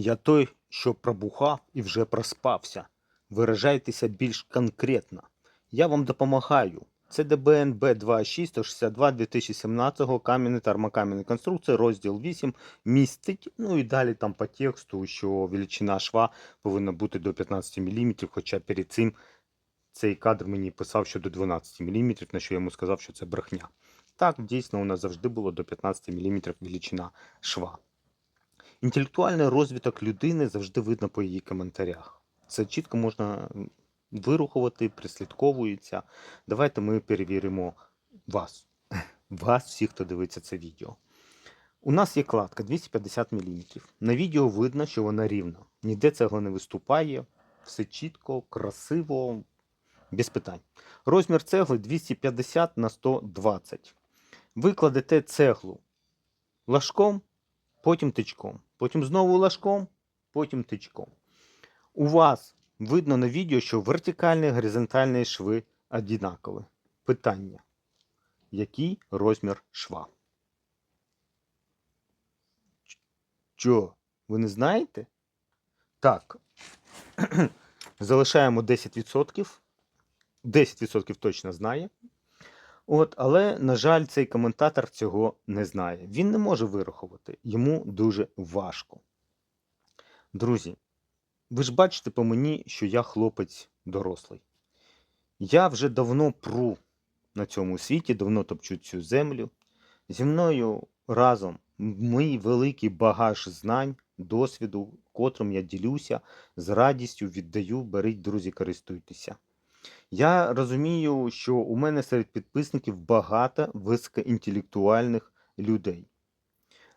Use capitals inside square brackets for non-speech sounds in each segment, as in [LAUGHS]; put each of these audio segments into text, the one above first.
Я той, що пробухав і вже проспався. Виражайтеся більш конкретно. Я вам допомагаю. Це ДБН Б26 162 2017 кам'яний та конструкції, розділ 8, містить, ну і далі там по тексту, що величина шва повинна бути до 15 мм, хоча перед цим цей кадр мені писав, що до 12 мм, на що я йому сказав, що це брехня. Так, дійсно, у нас завжди було до 15 мм величина шва. Інтелектуальний розвиток людини завжди видно по її коментарях. Це чітко можна вирухувати, прислідковується. Давайте ми перевіримо вас. [LAUGHS] Вас, всіх, хто дивиться це відео. У нас є кладка 250 мм. На відео видно, що вона рівна. Ніде цегла не виступає. Все чітко, красиво, без питань. Розмір цегли 250 на 120. Ви кладете цеглу лажком, потім тичком. Потім знову лажком, потім тичком. У вас видно на відео, що вертикальні і горизонтальні шви однакові. Питання. Який розмір шва? Чо? Ви не знаєте? Так. [CLEARS THROAT] Залишаємо 10%. 10% точно знає. От, але, на жаль, цей коментатор цього не знає. Він не може вирахувати. Йому дуже важко. Друзі, ви ж бачите по мені, що я хлопець дорослий. Я вже давно пру на цьому світі, давно топчу цю землю. Зі мною разом мій великий багаж знань, досвіду, котрим я ділюся, з радістю віддаю, беріть, друзі, користуйтеся. Я розумію, що у мене серед підписників багато високоінтелектуальних людей.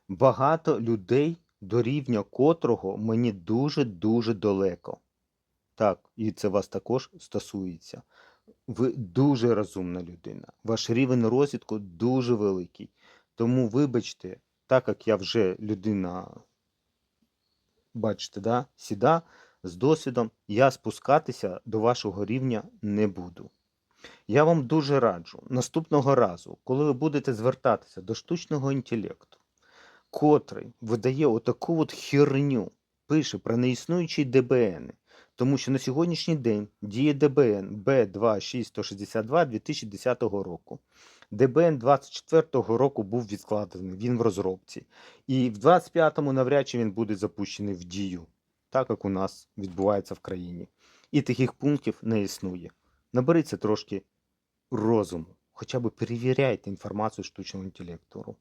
Багато людей, до рівня котрого мені дуже-дуже далеко. Так, і це вас також стосується. Ви дуже розумна людина. Ваш рівень розвитку дуже великий. Тому, вибачте, так як я вже людина, бачите, да, сіда, з досвідом, я спускатися до вашого рівня не буду. Я вам дуже раджу наступного разу, коли ви будете звертатися до штучного інтелекту, котрий видає отаку от херню, пише про неіснуючі ДБН, тому що на сьогоднішній день діє ДБН Б26162 2010 року. ДБН 24-го року був відкладений, він в розробці. І в 25-му навряд чи він буде запущений в дію, так як у нас відбувається в країні. І таких пунктів не існує. Наберіться трошки розуму, хоча б перевіряйте інформацію штучного інтелекту.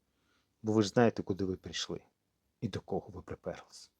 Бо ви ж знаєте, куди ви прийшли і до кого ви приперлись.